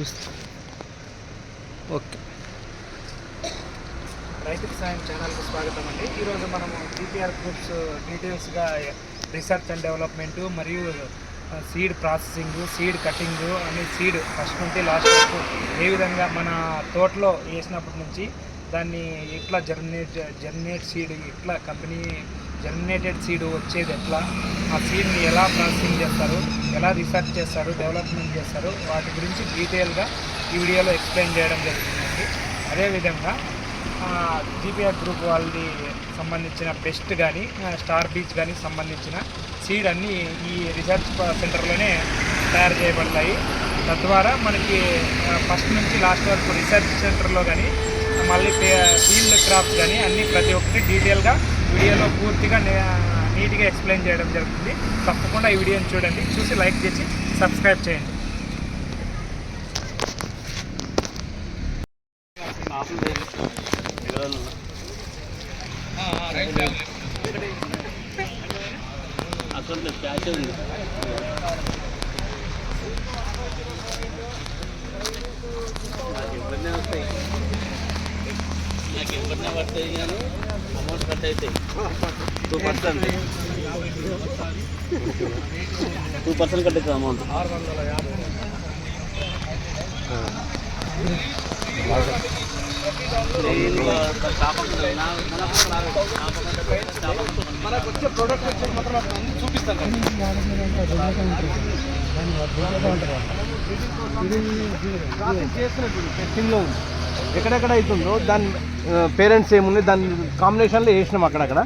చూస్తా. ఓకే. రైతుకి సాయం ఛానల్కి స్వాగతం అండి. ఈరోజు మనము డిపిఆర్ గ్రూప్స్ డీటెయిల్స్గా రీసెర్చ్ అండ్ డెవలప్మెంట్ మరియు సీడ్ ప్రాసెసింగ్ సీడ్ కటింగ్ అని సీడ్ ఫస్ట్ నుండి లాస్ట్ వరకు ఏ విధంగా మన తోటలో వేసినప్పటి నుంచి దాన్ని ఎట్లా జర్మినేట్ జర్మినేట్ సీడ్ ఎట్లా కంపెనీ జనరేటెడ్ సీడ్ వచ్చేది ఎట్లా? ఆ సీడ్ని ఎలా ప్రాసెసింగ్ చేస్తారు? ఎలా రీసెర్చ్ చేస్తారు? డెవలప్మెంట్ చేస్తారు? వాటి గురించి డీటెయిల్గా ఈ వీడియోలో ఎక్స్ప్లెయిన్ చేయడం జరుగుతుందండి అదేవిధంగా జీపీఆర్ గ్రూప్ వాళ్ళది సంబంధించిన బెస్ట్ కానీ స్టార్ బీచ్ కానీ సంబంధించిన సీడ్ అన్నీ ఈ రీసెర్చ్ సెంటర్లోనే తయారు చేయబడతాయి. తద్వారా మనకి ఫస్ట్ నుంచి లాస్ట్ వరకు రీసెర్చ్ సెంటర్లో కానీ మళ్ళీ ఫీల్డ్ క్రాప్స్ కానీ అన్నీ ప్రతి ఒక్కటి డీటెయిల్గా వీడియోలో పూర్తిగా నే- నీట్గా ఎక్స్ప్లెయిన్ చేయడం జరుగుతుంది. తప్పకుండా ఈ వీడియోని చూడండి. చూసి లైక్ చేసి సబ్స్క్రైబ్ చేయండి అక్కడ ప్యాచ్ ఉంది నాకు ఇబ్బంది వస్తాయి నాకు ఇబ్బంది పడతాయి కానీ అమౌంట్ కట్ అవుతాయి two percent two percent cut amount. మనకు వచ్చే ప్రోడక్ట్ వచ్చే మాత్రం అన్ని చూపిస్తాను టెస్టింగ్లో ఉంది. ఎక్కడెక్కడ అవుతుందో దాన్ని పేరెంట్స్ ఏముంది దాని కాంబినేషన్లో వేసినాం అక్కడక్కడ.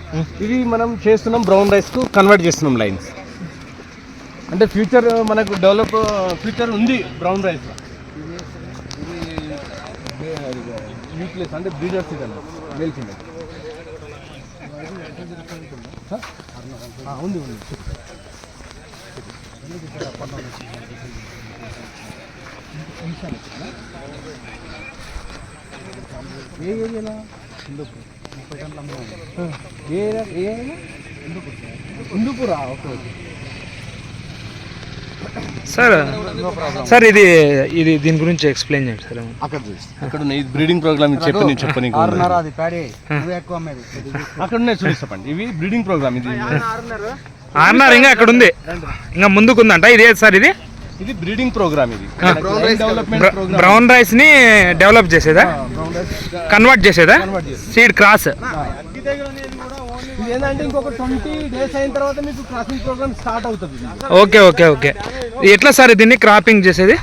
ఇవి మనం చేస్తున్నాం బ్రౌన్ రైస్కు కన్వర్ట్ చేస్తున్నాం లైన్స్ అంటే ఫ్యూచర్ మనకు డెవలప్ ఫ్యూచర్ ఉంది బ్రౌన్ రైస్ న్యూక్లియస్ అంటే బ్రీడర్స్ గెలిచింది ఉంది ఉంది. ఏ ఏరియాలో? ముప్పై గంటల ఏ ఏరియా? ఏ area? Okay okay. Sir sir ఇది ఇది దీని గురించి ఎక్స్ప్లెయిన్ చేయండి సార్. అక్కడ చూసి. అక్కడ ఉన్నాయి బ్రీడింగ్ ప్రోగ్రామ్ చెప్పి నేను చెప్పని అది ఎక్కువ అక్కడ ఉన్నాయి చూపిస్తామండి ఇవి బ్రీడింగ్ ప్రోగ్రామ్ ఇది. ఆర్నర్ ఇంకా అక్కడ ఉంది. ఇంకా ముందుకు ఉందంట ఇది ఏది సార్ ఇది? ఇది బ్రీడింగ్ ప్రోగ్రామ్ ఇది. డెవలప్మెంట్ ప్రోగ్రామ్ బ్రౌన్ రైస్ని డెవలప్ చేసేదా? కన్వర్ట్ చేసేదా? సీడ్ క్రాస్ ఇది ఏంటంటే ఇంకొక ట్వంటీ డేస్ అయిన తర్వాత మీకు క్రాసింగ్ ప్రోగ్రామ్ స్టార్ట్ అవుతుంది. Okay okay okay. ఎట్లా సార్ దీన్ని క్రాపింగ్ చేసేది?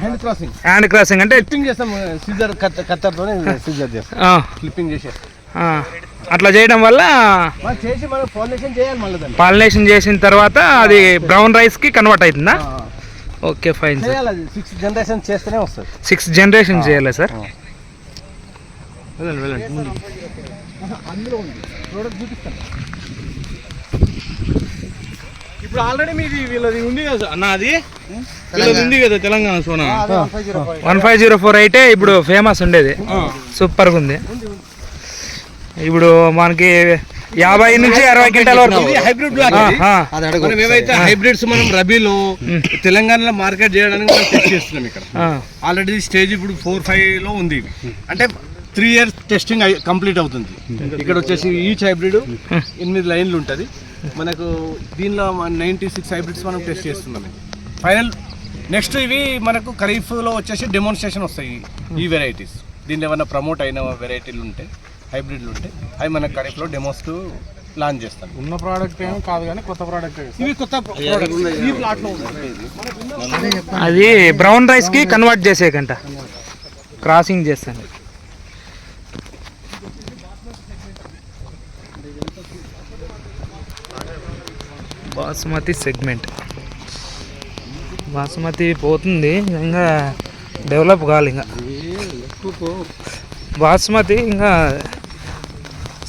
హ్యాండ్ క్రాసింగ్ హ్యాండ్ క్రాసింగ్ అంటే క్లిప్పింగ్ చేస్తాం సీజర్ కత్తర్తోనే సీజర్ చేస్తాం. క్లిప్పింగ్ ఆ, అట్లా చేయడం వల్ల పాలినేషన్ చేసిన తర్వాత అది బ్రౌన్ రైస్కి కన్వర్ట్ అవుతుందా? Okay fine sir. Six generation చేస్తేనే వస్తుంది. సిక్స్ జనరేషన్ చేయాలి సార్? వెళ్ళండి వెళ్ళండి ముందు. అందులో ఉంది ప్రోడక్ట్ చూపిస్తాను. ఇప్పుడు ఆల్రెడీ మీది వీళ్ళది ఉంది కదా అన్న అది? వీళ్ళది ఉంది కదా Telangana Sona? One five zero four అయితే ఇప్పుడు ఫేమస్ ఉండేది. సూపర్గా ఉంది. ఇప్పుడు మనకి యాభై నుంచి అరవై క్వింటాల వరకు. హైబ్రిడ్ బ్లాక్ ఆ, ఇది. ఆ, మనం ఏవైతే హైబ్రిడ్స్ మనం రబీలో తెలంగాణలో మార్కెట్ చేయడానికి మనం టెస్ట్ చేస్తున్నాం ఇక్కడ. ఆ, ఆల్రెడీ స్టేజ్ ఇప్పుడు ఫోర్ ఫైవ్లో ఉంది అంటే త్రీ ఇయర్స్ టెస్టింగ్ కంప్లీట్ అవుతుంది. ఇక్కడ వచ్చేసి ఈచ్ హైబ్రిడ్ ఎనిమిది లైన్లు ఉంటుంది. మనకు దీనిలో నైంటీ సిక్స్ హైబ్రిడ్స్ మనం టెస్ట్ చేస్తున్నాం. ఫైనల్ నెక్స్ట్ ఇవి మనకు ఖరీఫ్లో వచ్చేసి డెమోన్స్ట్రేషన్ వస్తాయి ఈ వెరైటీస్ దీనిలో ఏమైనా ప్రమోట్ అయిన వెరైటీలు ఉంటే. హైబ్రిడ్లు ఉంటే అవి మన ఖరీఫ్లో డెమోస్ లాంచ్ చేస్తాం. ఉన్న ప్రోడక్ట్ ఏమో కాదు కానీ కొత్త ప్రోడక్ట్ ఇవి కొత్త. ఈ ప్లాట్లో అది బ్రౌన్ రైస్కి కన్వర్ట్ చేసేకంట క్రాసింగ్ చేస్తాను. బాసుమతి సెగ్మెంట్ బాసుమతి పోతుంది ఇంకా డెవలప్ కావాలి ఇంకా. బాసుమతి ఇంకా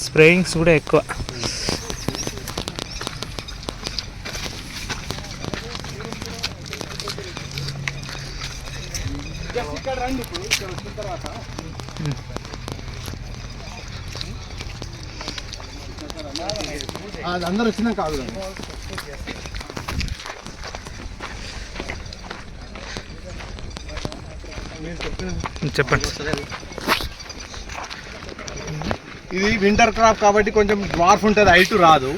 స్ప్రేయింగ్స్ కూడా ఎక్కువ. వచ్చిన అందరు వచ్చినాక కాదు. చెప్పండి. ఇది వింటర్ క్రాప్ కాబట్టి కొంచెం డ్వార్ఫ్ ఉంటుంది హైట్ రాదు.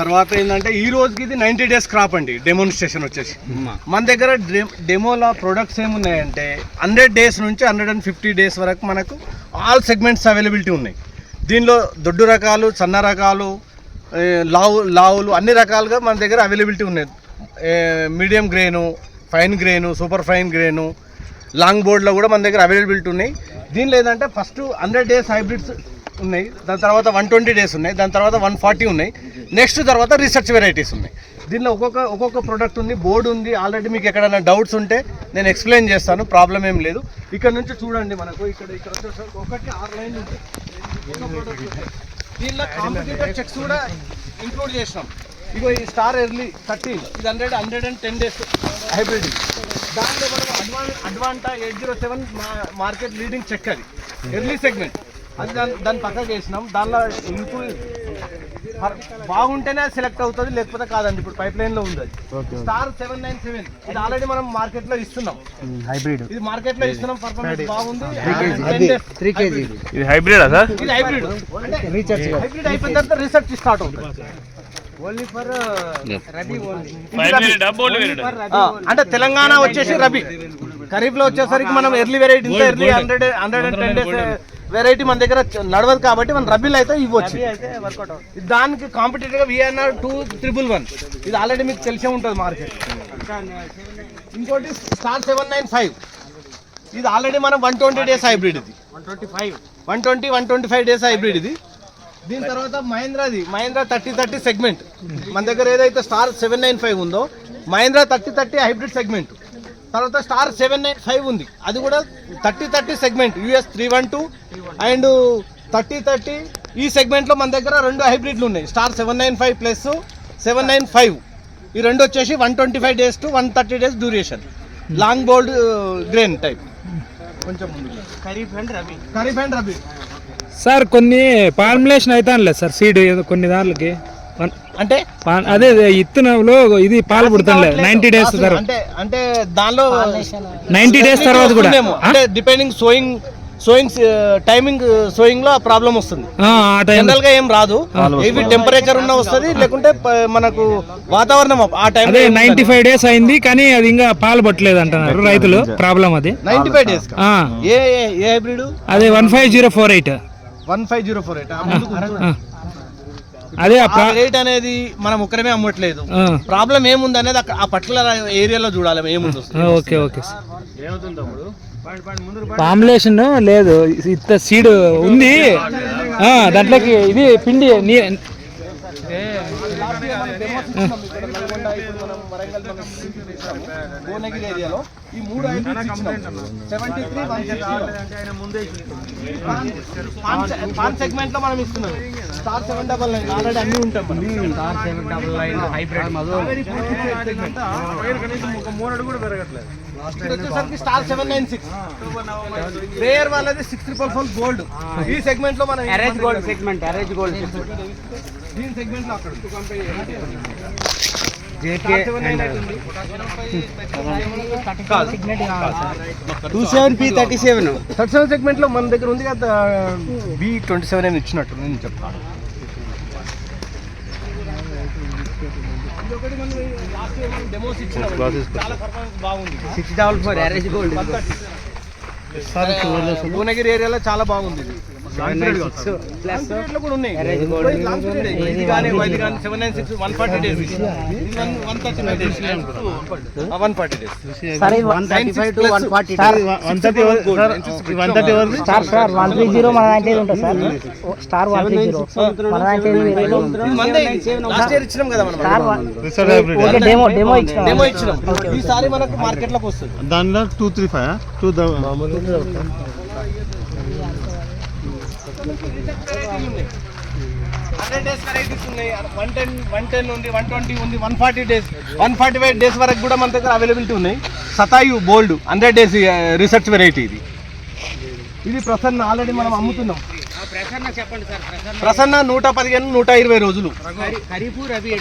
తర్వాత ఏంటంటే ఈ రోజుకి ఇది నైంటీ డేస్ క్రాప్ అండి డెమోన్స్ట్రేషన్ వచ్చేసి. మన దగ్గర డెమోలో ప్రొడక్ట్స్ ఏమున్నాయంటే హండ్రెడ్ డేస్ నుంచి హండ్రెడ్ అండ్ ఫిఫ్టీ డేస్ వరకు మనకు ఆల్ సెగ్మెంట్స్ అవైలబిలిటీ ఉన్నాయి. దీనిలో దొడ్డు రకాలు సన్న రకాలు లావు లావులు అన్ని రకాలుగా మన దగ్గర అవైలబిలిటీ ఉన్నాయి. Medium grain fine grain super fine grain long బోర్డ్లో కూడా మన దగ్గర అవైలబిలిటీ ఉన్నాయి. దీనిలో ఏంటంటే ఫస్ట్ హండ్రెడ్ డేస్ హైబ్రిడ్స్ ఉన్నాయి. దాని తర్వాత వన్ ట్వంటీ డేస్ ఉన్నాయి. దాని తర్వాత వన్ ఫార్టీ ఉన్నాయి. నెక్స్ట్ తర్వాత రీసెర్చ్ వెరైటీస్ ఉన్నాయి. దీనిలో ఒక్కొక్క ఒక్కొక్క ప్రోడక్ట్ ఉంది బోర్డు ఉంది. ఆల్రెడీ మీకు ఎక్కడైనా డౌట్స్ ఉంటే నేను ఎక్స్ప్లెయిన్ చేస్తాను. ప్రాబ్లం ఏం లేదు. ఇక్కడ నుంచి చూడండి మనకు. ఇక్కడ ఇక్కడ వచ్చేసరికి ఒకటి ఆరు లైన్లు ఉంటాయి. దీనిలో కాంపిటేటర్ చెక్స్ కూడా ఇంక్లూడ్ చేసినాం. ఇగో ఈ స్టార్ ఎర్లీ థర్టీన్ ఇది hundred hundred and ten days hybrid దాంట్లో మనం అడ్వాన్ Advanta eight zero seven market leading check అది. ఎర్లీ సెగ్మెంట్ అది దాని దాని పక్కకు వేసినాం దానిలో ఇంకూ బాగుంటేనే సెలెక్ట్ అవుతుంది లేకపోతే కాదండి. ఇప్పుడు పైప్ లైన్లో ఉంది అది. స్టార్ సెవెన్ నైన్ సెవెన్ ఇది ఆల్రెడీ మనం మార్కెట్లో ఇస్తున్నాం హైబ్రిడ్ ఇది మార్కెట్లో ఇస్తున్నాం పర్ఫార్మెన్స్ బాగుంది. ఇది హైబ్రిడా సార్? ఇది హైబ్రిడ్ హైబ్రిడ్ అయిపోయిన తర్వాత రీసెర్చ్ స్టార్ట్ అవుతుంది. ఓన్లీ ఫర్ రబీ ఓన్లీ అంటే తెలంగాణ వచ్చేసి రబీ ఖరీఫ్లో వచ్చేసరికి మనం early variety early hundred hundred and ten days variety మన దగ్గర నడవదు కాబట్టి మనం రబీలో అయితే ఇవ్వచ్చు. దానికి కాంపిటేటివ్గా విఎన్ఆర్ టూ త్రిబుల్ వన్ ఇది ఆల్రెడీ మీకు తెలిసే ఉంటుంది మార్కెట్. ఇంకోటి స్టార్ సెవెన్ నైన్ ఫైవ్ ఇది ఆల్రెడీ మనం వన్ ట్వంటీ డేస్ హైబ్రిడ్ ఇది. One twenty five one twenty one twenty five days hybrid ఇది. దీని తర్వాత మహేంద్రాది మహేంద్రా థర్టీ థర్టీ సెగ్మెంట్ మన దగ్గర ఏదైతే స్టార్ సెవెన్ నైన్ ఫైవ్ ఉందో Mahendra thirty thirty hybrid segment తర్వాత స్టార్ సెవెన్ నైన్ ఫైవ్ ఉంది. అది కూడా thirty thirty segment US three one two and thirty thirty ఈ సెగ్మెంట్లో మన దగ్గర రెండు హైబ్రిడ్లు ఉన్నాయి. Star seven nine five plus seven nine five. ఈ రెండు వచ్చేసి one twenty five days to one thirty days duration. Long bold grain type. కొంచెం kharif and rabi. Kharif and rabi. Sir కొన్ని ఫార్ములేషన్ అవుతానులే సార్ సీడ్ ఏదో కొన్ని one- అంటే అదే ఇత్తనంలో ఇది పాలు పుడతానులే. నైన్టీ డేస్ తర్వాత. అంటే అంటే దానిలో నైన్టీ డేస్ తర్వాత కూడా. అంటే డిపెండింగ్ సోయింగ్ సోయింగ్ టైమింగ్ సోయింగ్లో ప్రాబ్లం వస్తుంది. ఆ ఆ టైం జనరల్గా ఏం రాదు. ఇవి టెంపరేచర్ ఉన్న వస్తుంది లేకుంటే మనకు వాతావరణం ఆ టైం అదే నైన్టీ ఫైవ్ డేస్ అయింది కానీ అది ఇంకా పాలు పట్టలేదు అంటున్నారు రైతులు. ప్రాబ్లం అది. నైన్టీ ఫైవ్ డేస్ ఆ, ఏ ఏ- ఏ హైబ్రిడ్ అదే one five zero four eight one five zero four eight అదే రేట్ అనేది మనం ఒక్కరమే అమ్మట్లేదు ప్రాబ్లం ఏముంది అనేది అక్కడ ఆ పర్టికులర్ ఏరియాలో చూడాలి ఏముంది ఓకే ఓకే సార్ ఫార్ములేషన్ లేదు ఇంత సీడ్ ఉంది ఆ, దాంట్లోకి ఇది పిండి నీ- భువనగిరి ఏరియాలో ఈ మూడు సెవెంటీ త్రీ పాన్ సెగ్మెంట్లో మనం ఇస్తున్నాం. Star seven double nine. Already అన్ని ఉంటాం star seven double nine hybrid వచ్చేసరికి star seven nine six. Bayer వాళ్ళది సిక్స్ ట్రిపుల్ ఫోర్ గోల్డ్. ఈ సెగ్మెంట్లో మనం Arize gold segment Arize gold దీని సెగ్మెంట్. లో అక్కడ. Two seven P thirty seven thirty seven సెగ్మెంట్లో మన దగ్గర ఉంది కదా బి ట్వంటీ సెవెన్ అని ఇచ్చినట్టు నేను చెప్తాను. Six double four Arize gold Bhuvanagiri ఏరియాలో చాలా బాగుంది ఇది. Seven nine six plus star star one three zero మన ఉంటుంది sir star one three zero మన. స్టార్ డెమో డెమో ఇచ్చిన. ఈసారి మనకు వస్తుంది. దానిలో two three five two hundred days varieties ఉన్నాయి. వన్ టెన్ వన్ టెన్ ఉంది వన్ ట్వంటీ ఉంది one forty days one forty five days వరకు కూడా మన దగ్గర అవైలబిలిటీ ఉన్నాయి. సతాయు bold hundred days research variety ఇది. ఇది ప్రసన్న ఆల్రెడీ మనం అమ్ముతున్నాం. ప్రసన్న చెప్పండి సార్ ప్రసన్న. ప్రసన్న నూట పదిహేను నూట ఇరవై రోజులు.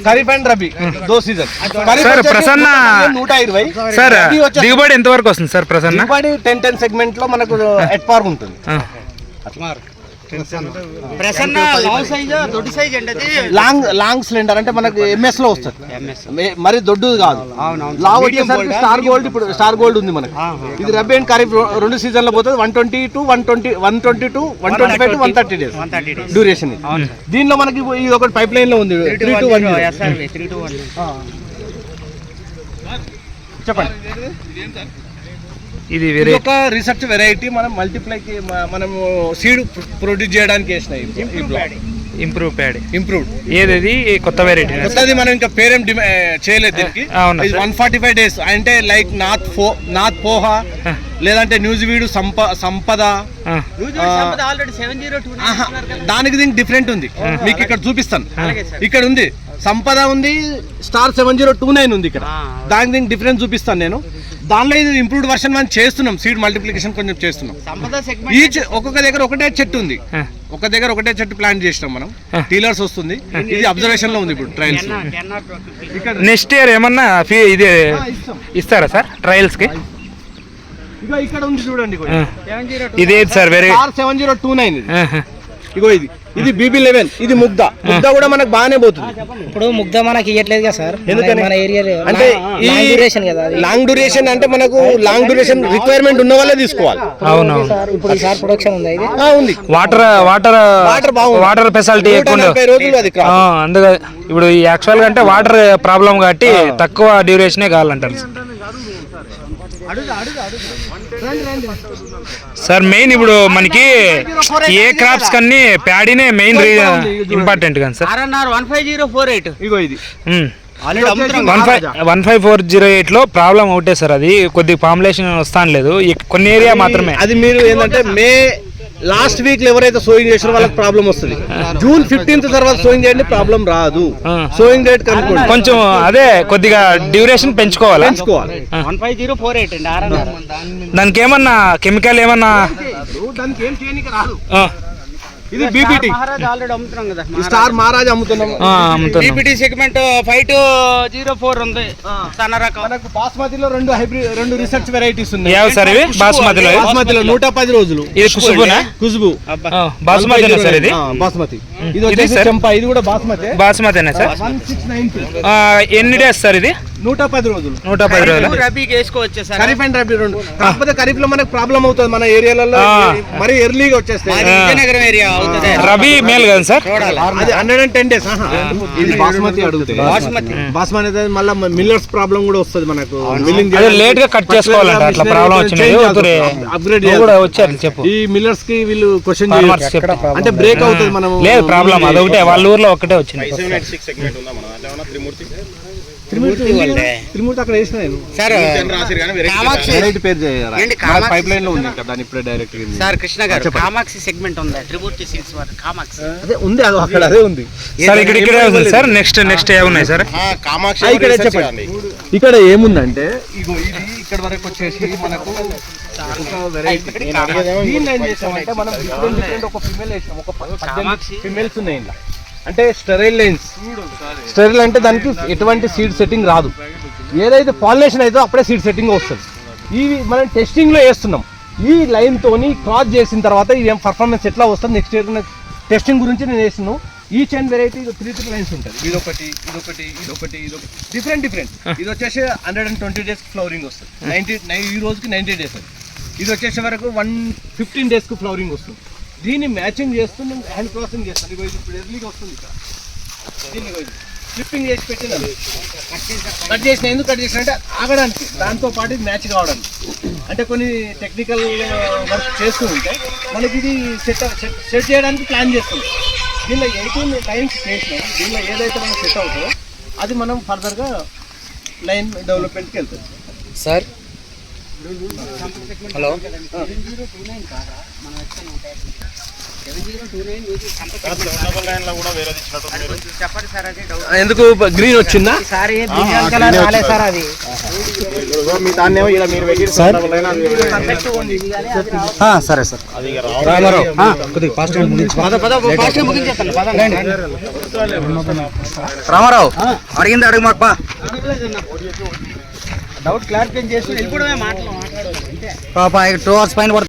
ఖరీఫ్ అండ్ రబీ దో సీజన్. సార్, ప్రసన్న- నూట ఇరవై. సార్. దిగుబడి ఎంత వరకు వస్తుంది సార్ ప్రసన్న? దిగుబడి టెన్ టెన్ సెగ్మెంట్లో మనకు ఎట్ పార్ ఉంటుంది. ప్రసన్న. లావ్ సైజ్ దొడ్డి సైజ్ అండి అది లాంగ్ లాంగ్ సిలిండర్ అంటే మనకు ఎంఎస్లో వస్తుంది. మరి దొడ్డుది కాదు. లావ్ వచ్చేసరికి స్టార్ గోల్డ్ ఇప్పుడు స్టార్ గోల్డ్ ఉంది మనకి. ఇది రబీ అండ్ ఖరీఫ్ రెండు సీజన్లో పోతుంది one twenty to one twenty one twenty to one twenty five to one thirty days duration దీనిలో మనకి ఇది ఒకటి పైప్ లైన్లో ఉంది. Three two one three two one చెప్పండి. ఇది ఒక రీసెర్చ్ వెరైటీ మనం మల్టిప్లైకి మనము సీడ్ ప్రొడ్యూస్ చేయడానికి వేసినాయి ఇంప్రూవ్ ప్యాడ్ ఇంప్రూవ్డ్ ఏది ఇది కొత్త వెరైటీ కొత్తది మనం ఇంకా పేరేం చేయలేదు దీనికి? వన్ ఫార్టీ ఫైవ్ డేస్ అంటే లైక్ నాత్ ఫో నాత్ పోహా లేదంటే న్యూజివీడు సంప సంపద. దానికి దీనికి డిఫరెంట్ ఉంది. మీకు ఇక్కడ చూపిస్తాను. ఇక్కడ ఉంది. సంపద ఉంది star seven zero two nine ఉంది ఇక్కడ. దానికి దీనికి డిఫరెన్స్ చూపిస్తాను నేను. దానిలో ఇది ఇంప్రూవ్డ్ వర్షన్ మనం చేస్తున్నాం. సీడ్ మల్టిప్లికేషన్ కొంచెం చేస్తున్నాం. సంపద సెగ్మెంట్ ఈచ్ ఒక్కొక్క దగ్గర ఒకటే చెట్టు ఉంది. ఒక దగ్గర ఒకటే చెట్టు ప్లాంట్ చేసినాం మనం. టీలర్స్ వస్తుంది. ఇది అబ్జర్వేషన్లో ఉంది ఇప్పుడు ట్రయల్స్ నెక్స్ట్ ఇయర్ ఏమన్నా ఫీ ఇది ఇస్తారా సార్ ట్రయల్స్కి? ఇగో ఇక్కడ ఉంది చూడండి ఇదేది సార్ వేరే సెవెన్ జీరో టూ నైన్. ఇగో ఇది. ఇది బీబీ లెవెన్ ఇది ముగ్ధ. ముగ్ధ కూడా మనకు బాగానే పోతుంది. ఇప్పుడు ముగ్ధ మనకి ఇవ్వట్లేదు కదా సార్? ఎందుకని? మన ఏరియాలో అంటే ఈ డ్యూరేషన్ కదా లాంగ్ డ్యూరేషన్ అంటే మనకు లాంగ్ డ్యూరేషన్ రిక్వైర్మెంట్ ఉన్న వాళ్ళే తీసుకోవాలి. అవునవును సార్ ఇప్పుడు ఈసారి ప్రొడక్షన్ ఉందా ఇది? ఆ, ఉంది. వాటర్ వాటర్ వాటర్ బాగుంది. వాటర్ ఫెసిలిటీ ఎక్కువ రోజులు అది అందుకే ఇప్పుడు ఈ యాక్చువల్గా అంటే వాటర్ ప్రాబ్లం కాబట్టి తక్కువ డ్యూరేషనే కావాలంటారు. సార్ మెయిన్ ఇప్పుడు మనకి ఏ క్రాప్స్ కన్నీ ప్యాడీనే మెయిన్ ఇంపార్టెంట్ కానీ sir. RNR one five zero four eight ఇగో ఇది. ఆల్రెడీ అమ్ముతున్నాం one five one five four zero ఎయిట్లో ప్రాబ్లం ఒకటే సార్ అది. కొద్దిగా పాపులేషన్ వస్తాను లేదు. కొన్ని ఏరియా మాత్రమే. అది మీరు ఏంటంటే మే లాస్ట్ వీక్లో ఎవరైతే సోయింగ్ చేసారో వాళ్ళకి ప్రాబ్లం వస్తుంది. జూన్ ఫిఫ్టీన్త్ తర్వాత సోయింగ్ చేయండి ప్రాబ్లం రాదు. సోయింగ్ డేట్ కనుక్కోండి కొంచెం అదే కొద్దిగా డ్యూరేషన్ పెంచుకోవాలా? పెంచుకోవాలి. One five zero four eight అండి ఆర్ఎన్ఆర్ దానికి ఏమన్నా? కెమికల్ ఏమన్నా దానికి ఏం చేయనికి రాదు. ఆ, ఇది బీపీటీ మహారాజ్ ఆల్రెడీ అమ్ముతున్నాం కదా స్టార్ మహారాజ్. అమ్ముతున్నాం. BPT segment five two zero four ఉంది. సన్న రకం. మనకు బాస్మతిలో రెండు హైబ్రిడ్ రెండు రీసెర్చ్ వెరైటీస్ ఉన్నాయి. ఏవి సార్ ఇవి? బాస్మతిలో? బాస్మతిలో నూట పది రోజులు. ఇది కుసుబునా కుజుబు ఆ, బాస్మతినా సార్ ఇది? బాస్మతి. ఇది వచ్చేసి? చెంప ఇది కూడా బాస్మతి. బాస్మతినా సార్? వన్ సిక్స్ నైన్ ఆ, ఎన్ని డేస్ సార్ ఇది? నూట పది రోజులు. నూట పది రోజులు. రబీకి వేసుకోవచ్చు సార్. ఖరీఫ్ అండ్ రబీ రెండు. కాకపోతే ఖరీఫ్లో మనకు ప్రాబ్లం అవుతుంది. మన ఏరియాలలో. మరి ఎర్లీగా వచ్చేస్తాయి. విజయనగరం ఏరియా అవుతుంది. రబీ మేల్ కదా సార్? అది హండ్రెడ్ అండ్ టెన్ డేస్ ఇది బాస్మతి అడుగుతాయి బాస్మతి. బాస్మతి అయితే మళ్ళీ మిల్లర్స్ ప్రాబ్లం కూడా వస్తుంది మనకు. మిల్లింగ్ అదే లేట్గా కట్ చేసుకోవాలంట అట్లా ప్రాబ్లం వద్దురే. అప్గ్రేడ్ కూడా వచ్చారు చెప్పు. ఈ మిల్లర్స్కి వీళ్ళు క్వశ్చన్. అంటే బ్రేక్ అవుతుంది మనం లేదు ప్రాబ్లం అదొకటే. వాళ్ళ ఊర్లో ఒక్కటే వచ్చింది. త్రిమూర్తి త్రిమూర్తి అక్కడ వేసిన నేను. సార్ కామాక్షి వెరైటీ పేరు చేయరా ఏంటి కామాక్షి? పైప్ లైన్లో ఉంది ఇప్పుడే డైరెక్ట్ సార్ కృష్ణ గారు కామాక్షి సెగ్మెంట్ ఉందా? ట్రిబ్యూటీ సీల్స్ వారు కామాక్షి. అదే ఉంది అది అక్కడ అదే ఉంది. సార్ ఇక్కడ ఇక్కడే ఉంది సార్ నెక్స్ట్ నెక్స్ట్ ఏమున్నాయి సార్? ఇక్కడ చెప్పండి. ఇక్కడ ఏముందంటే ఇగో ఇది ఇక్కడ వరకు వచ్చేసి మనకు దీన్ని ఏం చేసామంటే మనం డిఫరెంట్ డిఫరెంట్ ఒక ఫిమేల్ వేసాం. ఒక. ఫిమేల్స్ ఉన్నాయి ఇందులో. అంటే స్టెరైల్ లైన్స్. స్టెరైల్ అంటే దానికి ఎటువంటి సీడ్ సెట్టింగ్ రాదు. ఏదైతే పాలినేషన్ అయితే అప్పుడే సీడ్ సెట్టింగ్ వస్తుంది. ఇవి మనం టెస్టింగ్లో వేస్తున్నాం. ఈ లైన్తోని క్రాస్ చేసిన తర్వాత ఇది ఏం పర్ఫార్మెన్స్ ఎట్లా వస్తుంది? నెక్స్ట్ ఇయర్ టెస్టింగ్ గురించి నేను వేస్తున్నాను. Each and variety three three lines ఉంటుంది. ఇది ఒకటి ఇది ఒకటి ఇది ఒకటి ఇది డిఫరెంట్ డిఫరెంట్ ఇది వచ్చేసి hundred and twenty days flowering వస్తుంది. నైన్టీ ఈ రోజుకి నైన్టీ డేస్ అది. ఇది వచ్చేసే వరకు వన్ ఫిఫ్టీన్ డేస్కి ఫ్లవరింగ్ వస్తుంది. దీన్ని మ్యాచింగ్ చేస్తూ నేను హ్యాండ్ క్రాసింగ్ చేస్తాను ఇగో ఇది ఇప్పుడు ఎర్లీగా వస్తుంది ఇక్కడ. దీన్ని ఇది. స్లిప్పింగ్ చేసి పెట్టినాను కట్ చేసిన ఎందుకు కట్ చేసిన అంటే ఆగడానికి దాంతో పాటు ఇది మ్యాచ్ కావడానికి. అంటే కొన్ని టెక్నికల్ వర్క్ చేస్తూ ఉంటే మనకి ఇది సెట్ సెట్ చేయడానికి ప్లాన్ చేస్తాం దీనిలో ఎయిటీన్ లైన్స్ చేసినాం దీనిలో ఏదైతే మనం సెట్ అవుతుందో అది మనం ఫర్దర్గా లైన్ డెవలప్మెంట్కి వెళ్తుంది సార్? హలో? ఎందుకు గ్రీన్ వచ్చిందా? సార్ అది. సరే. సార్? రామారావు అడిగింది అడుగు మాకు బా డౌట్ క్లారిఫై చేసి పాప టూ అవర్స్ పైన పడుతుంది.